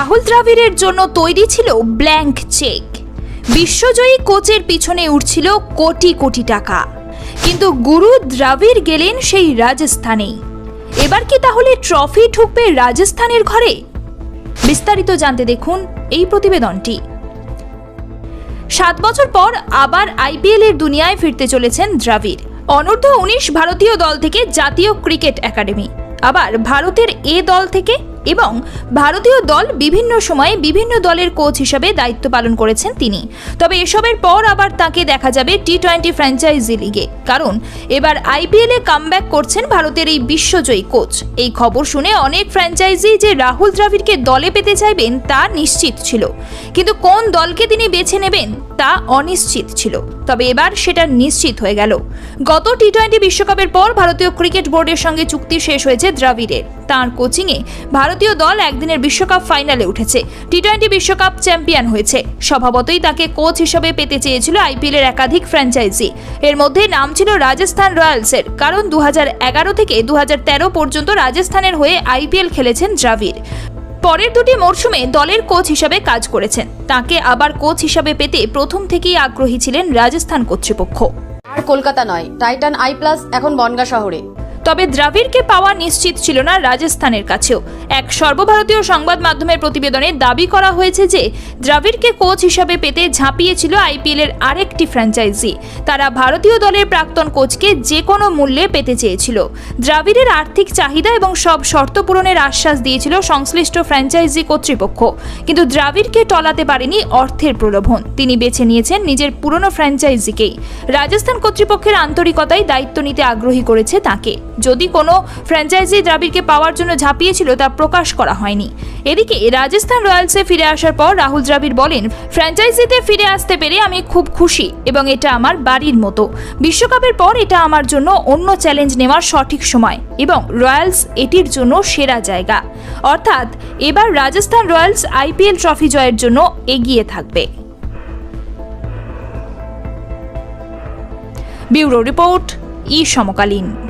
রাহুল দ্রাবিড়ের জন্য তৈরি ছিল ব্ল্যাঙ্ক চেক। বিশ্বজয়ী কোচের পিছনে উঠছিল কোটি কোটি টাকা। কিন্তু গুরু দ্রাবিড় গেলেন সেই রাজস্থানেই এবার কি তাহলে ট্রফি ঠুকবে রাজস্থানের ঘরে? বিস্তারিত জানতে দেখুন এই প্রতিবেদনটি। সাত বছর পর আবার আইপিএল এর দুনিয়ায় ফিরতে চলেছেন দ্রাবিড়। অনূর্ধ্ব উনিশ ভারতীয় দল থেকে জাতীয় ক্রিকেট একাডেমি। আবার ভারতের এ দল থেকে এবং ভারতীয় দল বিভিন্ন সময়ে বিভিন্ন দলের কোচ হিসাবে দায়িত্ব পালন করেছেন তিনি। তবে এসবের পর আবার তাকে দেখা যাবে টি টোয়েন্টি ফ্র্যাঞ্চাইজি লিগে। কারণ, এবার আইপিএলে কামব্যাক করছেন ভারতের এই বিশ্বজয়ী কোচ। এই খবর শুনে অনেক ফ্র্যাঞ্চাইজি যে রাহুল দ্রাবিড়কে দলে পেতে চাইবেন তা নিশ্চিত ছিল। কিন্তু কোন দলকে তিনি বেছে নেবেন তা অনিশ্চিত ছিল। তবে এবার সেটা নিশ্চিত হয়ে গেল। গত টি টোয়েন্টি বিশ্বকাপের পর ভারতীয় ক্রিকেট বোর্ডের সঙ্গে চুক্তি শেষ হয়েছে দ্রাবিড়ের। তাঁর কোচিংয়ে ভারতীয় দল একদিনের বিশ্বকাপ ফাইনালে উঠেছে। টি টোয়েন্টি বিশ্বকাপ চ্যাম্পিয়ন হয়েছে। স্বভাবতই তাকে কোচ হিসেবে পেতে চেয়েছিল আইপিএল এর একাধিক ফ্র্যাঞ্চাইজি। এর মধ্যে নাম ছিল রাজস্থান রয়্যালসের, কারণ দুহাজার এগারো থেকে দুহাজার তেরো পর্যন্ত রাজস্থানের হয়ে আইপিএল খেলেছেন দ্রাবিড়। পরের দুটি মরশুমে দলের কোচ হিসাবে কাজ করেছেন। তাকে আবার কোচ হিসাবে পেতে প্রথম থেকেই আগ্রহী ছিলেন রাজস্থান কর্তৃপক্ষ। আর কলকাতা নয়, টাইটান আই প্লাস, এখন বনগা শহরে। তবে দ্রাবিড়কে পাওয়া নিশ্চিত ছিল না রাজস্থানের কাছেও। এক সর্বভারতীয় সংবাদ মাধ্যমের প্রতিবেদনে দাবি করা হয়েছে যে, দ্রাবিড়কে কোচ হিসাবে পেতে ঝাঁপিয়েছিল আইপিএল এর আরেকটি ফ্র্যাঞ্চাইজি। তারা ভারতীয় দলের প্রাক্তন কোচকে যে কোনো মূল্যে পেতে চেয়েছিল। দ্রাবিড়ের আর্থিক চাহিদা এবং সব শর্ত পূরণের আশ্বাস দিয়েছিল সংশ্লিষ্ট ফ্র্যাঞ্চাইজি কর্তৃপক্ষ। কিন্তু দ্রাবিড়কে টলাতে পারেনি অর্থের প্রলোভন। তিনি বেছে নিয়েছেন নিজের পুরনো ফ্র্যাঞ্চাইজিকেই। রাজস্থান কর্তৃপক্ষের আন্তরিকতায় দায়িত্ব নিতে আগ্রহী করেছে তাকে। যদি কোনো ফ্র্যাঞ্চাইজি দ্রাবিড়কে পাওয়ার জন্য ঝাঁপিয়েছিল, তা প্রকাশ করা হয়নি। এদিকে রাজস্থান রয়্যালসে ফিরে আসার পর রাহুল দ্রাবিড় বলেন ফ্র্যাঞ্চাইজিতে ফিরে আসতে পেরে আমি খুব খুশি এবং এটা আমার বাড়ির মতো। বিশ্বকাপের পর এটা আমার জন্য অন্য চ্যালেঞ্জ নেওয়ার সঠিক সময় এবং রয়্যালস এটির জন্য সেরা জায়গা। অর্থাৎ এবার রাজস্থান রয়্যালস আইপিএল ট্রফি জয়ের জন্য এগিয়ে থাকবে। ব্যুরো রিপোর্ট, ই সমকালীন।